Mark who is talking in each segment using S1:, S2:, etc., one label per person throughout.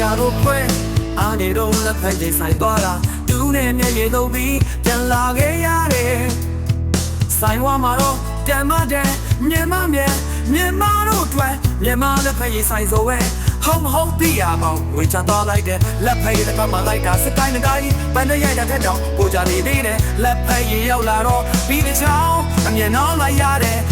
S1: ရာတို့ဖွဲအားနေတော့လက်ဖက်တွေဆိုင်သွားတာတူးနဲ့မျက်ရည်သုံးပြီးပြန်လာခဲ့ရတယ်ဆိုင်ဝါမှာတော့တန်မတန်မြန်မာမြန်မြန်မာတို့အတွက်မြန်မာလက်ဖက်ရည်ဆိုင်ဆိုပဲဟုံးဟုံးပြရမောင်းဝေချန်သွားလိုက်တဲ့လက်ဖက်ရည်တစ်ခါမှလိုက်တာစကိုင်းတိုင်းပန်းတရိုက်တဲ့ထက်တောင်ပိုကြနေသေးတယ်လက်ဖက်ရည်ရောက်လာတော့ပြီးတဲ့ချောင်းအမြင်တော့လိုက်ရတယ်လ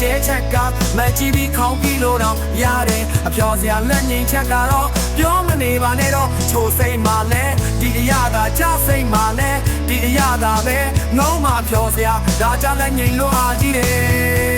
S1: က်ဖက်ရည်ကျဲချက်ကမကြည့်ပြီးခေါင်းပြီးလို့တော့ရတယ်အပြော်စရာလက်ငိမ်ချက်ကတော့ပြောမနေပါနဲ့တော့ချိုစိတ်မှလဲဒီအရာသာကြစိတ်မှလဲဒီအရာသာပဲငုံမှပြောစရာဒါကြလက်ငိမ်လို့အားကြီးတယ်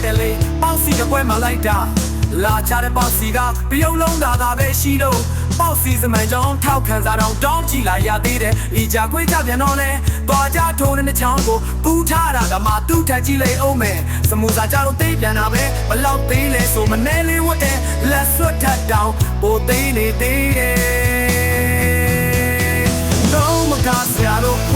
S1: ပေါ့စီကြိုက်တယ်လေပေါ့စီကပွဲမှာလိုက်တာလာချတဲ့ပေါ့စီကပြုံးလုံးတာသာပဲရှိတော့ပေါ့စီစမန်ကြောင်းထောက်ခံစားတော့တောင်းကြည့်လာရသေးတယ်ဤကြခွေးကြပြန်တော့လဲသွားကြထိုးနေတဲ့ချောင်းကိုပူထားတာကမှသူ့ထက်ကြည့်လေအောင်မယ်စမူစာကြတော့သိပြန်တာပဲဘလောက်သေးလဲဆိုမနေလေးဝတ်တဲ့လက်ဆွတ်ထက်တောင်ပိုသေးနေသေးတယ်လုံးမကားစရာတော့